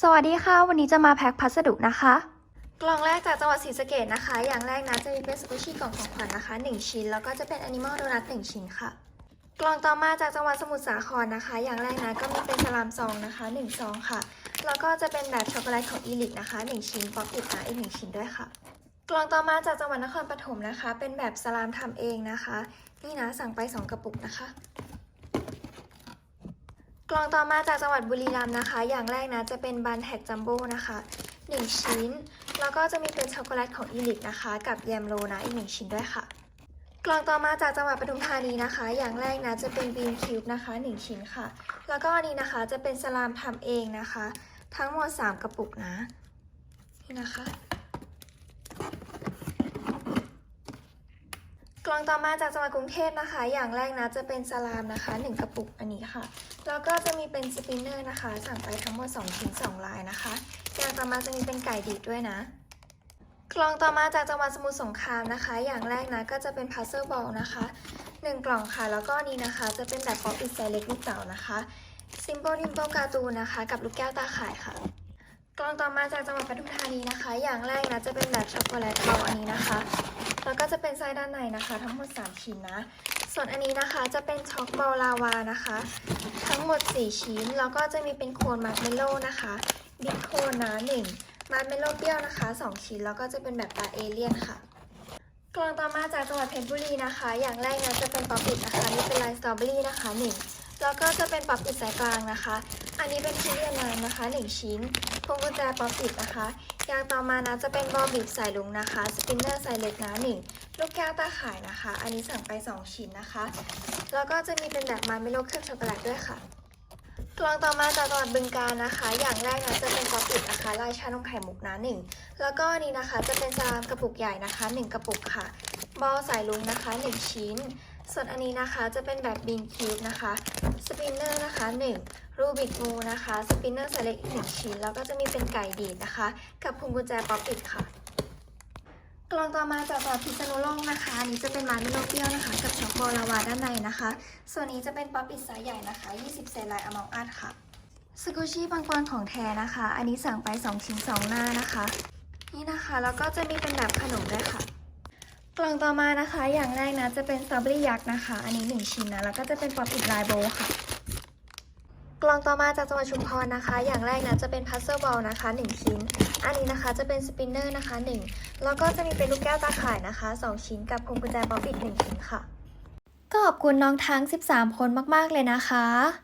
สวัสดีค่ะ วันนี้จะมาแพ็คพัสดุนะคะ กล่องแรกจากจังหวัดศรีสะเกดนะคะ อย่างแรกนะจะมีเป็นสกุชี่กล่องของขวัญนะคะ 1 ชิ้น แล้วก็จะเป็นแอนิมอลโดนัท1ชิ้นค่ะ กล่องต่อมาจากจังหวัดสมุทรสาครนะคะ อย่างแรกนะก็มีเป็นสลามซองนะคะ1ซองค่ะ แล้วก็จะเป็นแบบช็อกโกแลตของอีลิกนะคะ 1 ชิ้นป๊อปอิดนะอีก1ชิ้นด้วยค่ะ กล่องต่อมาจากจังหวัดนครปฐมนะคะ เป็นแบบสลามทำเองนะคะ นี่นะสั่งไป 2 กระปุกนะคะ ล่องต่อมาจากจังหวัดบุรีรัมย์นะคะ อย่างแรกนะจะเป็นบันแท็กจัมโบ้นะคะ 1 ชิ้น แล้วก็จะมีเป็นช็อกโกแลตของอีลิกนะคะ กับแยมโรนะอีก 1 ชิ้นด้วยค่ะ กล่องต่อมาจากจังหวัดปทุมธานีนะคะ อย่างแรกนะจะเป็นบีนคิวบ์นะคะ 1 ชิ้นค่ะ แล้วก็อันนี้นะคะจะเป็นสลามทำเองนะคะ ทั้งหมด 3 กระปุกนะนี่นะคะ กล่ องต่อมาจากจังหวัดกรุงเทพนะคะ อย่างแรกนะจะเป็นสลามนะคะ 1 กระปุกอันนี้ค่ะ แล้วก็จะมีเป็นสปินเนอร์นะคะ สั่งไปทั้งหมด2ชิ้น2ลายนะคะ อย่างต่อมาจะมีเป็นไก่ดีดด้วยนะกล่องต่อมาจากจังหวัดสมุทรสงครามนะคะ อย่างแรกนะก็จะเป็นพัซเซิลบอลนะคะ 1 กล่องค่ะ แล้วก็นี้นะคะ จะเป็นแบบป๊อปอิดไซเล็กลูกเต๋านะคะซิมโบลิมโบการ์ตูนนะคะ กับลูกแก้วตาข่ายค่ะ กล่องต่อมาจากจังหวัดปทุมธานีนะคะ อย่างแรกนะจะเป็นแบบช็อกโกแลตเบาอันนี้นะคะ แล้วก็จะเป็นไส้ด้านในนะคะ ทั้งหมด 3 ชิ้นนะ ส่วนอันนี้นะคะจะเป็นช็อกบอลลาวานะคะ ทั้งหมด 4 ชิ้น แล้วก็จะมีเป็นโคนมาร์เมลโล่นะคะบิ๊กโคนนะ1มาร์เมลโล่เปรี้ยวนะคะ 2 ชิ้น แล้วก็จะเป็นแบบปลาเอเลี่ยนค่ะกล่องต่อมาจากจังหวัดเพชรบุรีนะคะ อย่างแรกนะจะเป็นป๊อปอิดนะคะนี่เป็นลายสตรอเบอรี่นะคะ1แล้วก็จะเป็นป๊อปอิดสายกลางนะคะ อันนี้เป็นทุเรียนน้ำนะคะ 1 ชิ้น พวงกุญแจป๊อปอิดนะคะอย่างต่อมานะจะเป็นบอบีบสายลุงนะคะ สปินเนอร์สายเล็กนะหนึ่งลูกแก้วตาข่ายนะคะ อันนี้สั่งไป 2 ชิ้นนะคะ แล้วก็จะมีเป็นแบบมาเมโลเคลือบช็อกโกแลตด้วยค่ะกล่องต่อมาจากจังหวัดบึงกาฬนะคะ อย่างแรกนะจะเป็นป๊อปอิดนะคะลายชานมไข่มุกนะหนึ่งแล้วก็นี้นะคะจะเป็นซามกระปุกใหญ่นะคะ 1 กระปุกค่ะ บอลสายลุงนะคะ 1 ชิ้น ส่วนอันนี้นะคะจะเป็นแบบบีนคิวบ์นะคะ สปินเนอร์นะคะ1รูบิกงูนะคะ สปินเนอร์สเล็กอีกหนึ่งชิ้น แล้วก็จะมีเป็นไก่ดีดนะคะ กับพวงกุญแจป๊อปอิดค่ะ กล่องต่อมาจากจังหวัดพิษณุโลกนะคะอันนี้จะเป็นมาร์เมโลเปี้ยวนะคะ กับช็อกโกลาวาด้านในนะคะ ส่วนนี้จะเป็นป๊อปอิดไซส์ใหญ่นะคะ 20 เซนลายอมองอัดค่ะสกูชี่ปังปอนของแท้นะคะ อันนี้สั่งไป 2 ชิ้น 2 หน้านะคะ นี่นะคะ แล้วก็จะมีเป็นแบบขนมด้วยค่ะ กล่องต่อมานะคะ อย่างแรกนะจะเป็นสตรอเบอรี่ยักษ์นะคะ อันนี้ 1 ชิ้นนะ แล้วก็จะเป็นป๊อปอิดลายโบค่ะ กล่องต่อมาจากจังหวัดชุมพรนะคะ อย่างแรกนะจะเป็นพัซเซิลบอลนะคะ 1 ชิ้น อันนี้นะคะจะเป็นสปินเนอร์นะคะ 1 แล้วก็จะมีเป็นลูกแก้วตาข่ายนะคะ 2 ชิ้นกับพวงกุญแจป๊อปอิด1ชิ้นค่ะ ก็ขอบคุณน้องทั้ง 13 คนมาก ๆ เลยนะคะ